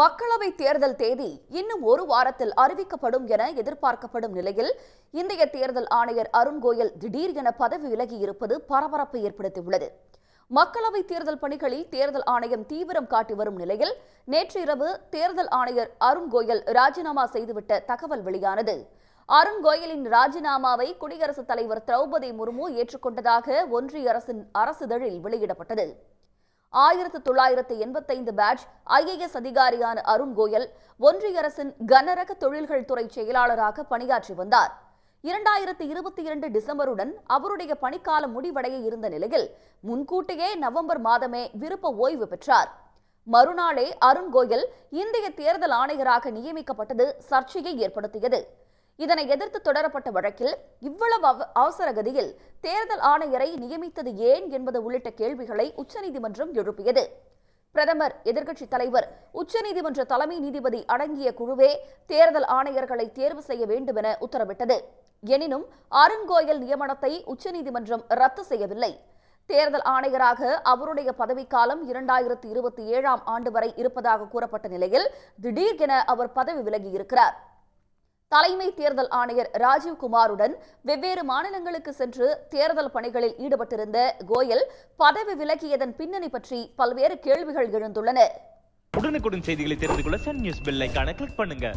மக்களவை தேர்தல் தேதி இன்னும் ஒரு வாரத்தில் அறிவிக்கப்படும் என எதிர்பார்க்கப்படும் நிலையில் இந்திய தேர்தல் ஆணையர் அருண் கோயல் திடீர் என பதவி விலகி இருப்பது பரபரப்பை ஏற்படுத்தியுள்ளது. மக்களவை தேர்தல் பணிகளில் தேர்தல் ஆணையம் தீவிரம் காட்டி வரும் நிலையில் நேற்று இரவு தேர்தல் ஆணையர் அருண் கோயல் ராஜினாமா செய்துவிட்ட தகவல் வெளியானது. அருண் கோயலின் ராஜினாமாவை குடியரசுத் தலைவர் திரௌபதி முர்மு ஏற்றுக்கொண்டதாக ஒன்றிய அரசின் அரசிதழில் வெளியிடப்பட்டது. ஆயிரத்து தொள்ளாயிரத்து எண்பத்தைந்து பேட்ச் ஐஏஎஸ் அதிகாரியான அருண் கோயல் ஒன்றிய அரசின் கனரக தொழில்கள் துறை செயலாளராக பணியாற்றி வந்தார். இரண்டாயிரத்து இருபத்தி இரண்டு டிசம்பருடன் அவருடைய பணிக்காலம் முடிவடைய இருந்த நிலையில் முன்கூட்டியே நவம்பர் மாதமே விருப்ப ஓய்வு பெற்றார். மறுநாளே அருண் கோயல் இந்திய தேர்தல் ஆணையராக நியமிக்கப்பட்டது சர்ச்சையை ஏற்படுத்தியது. இதனை எதிர்த்து தொடரப்பட்ட வழக்கில் இவ்வளவு அவ- தேர்தல் ஆணையரை நியமித்தது ஏன் என்பது உள்ளிட்ட கேள்விகளை உச்சநீதிமன்றம் எழுப்பியது. பிரதமர் எதிர்க்கட்சித் தலைவர் உச்சநீதிமன்ற தலைமை நீதிபதி அடங்கிய குழுவே தேர்தல் ஆணையர்களை தேர்வு செய்ய வேண்டும் என உத்தரவிட்டது. எனினும் அருண்கோயல் நியமனத்தை உச்சநீதிமன்றம் ரத்து செய்யவில்லை. தேர்தல் ஆணையராக அவருடைய பதவிக்காலம் இரண்டாயிரத்தி இருபத்தி ஏழாம் ஆண்டு வரை இருப்பதாக கூறப்பட்ட நிலையில் திடீர் என அவர் பதவி விலகியிருக்கிறார். தலைமை தேர்தல் ஆணையர் ராஜீவ் குமாருடன் வெவ்வேறு மாநிலங்களுக்கு சென்று தேர்தல் பணிகளில் ஈடுபட்டிருந்த கோயல் பதவி விலகியதன் பின்னணி பற்றி பல்வேறு கேள்விகள் எழுந்துள்ளன. உடனுக்குடன் செய்திகளை தெரிந்து கொள்ள சன் நியூஸ் பெல் கிளிக் பண்ணுங்க.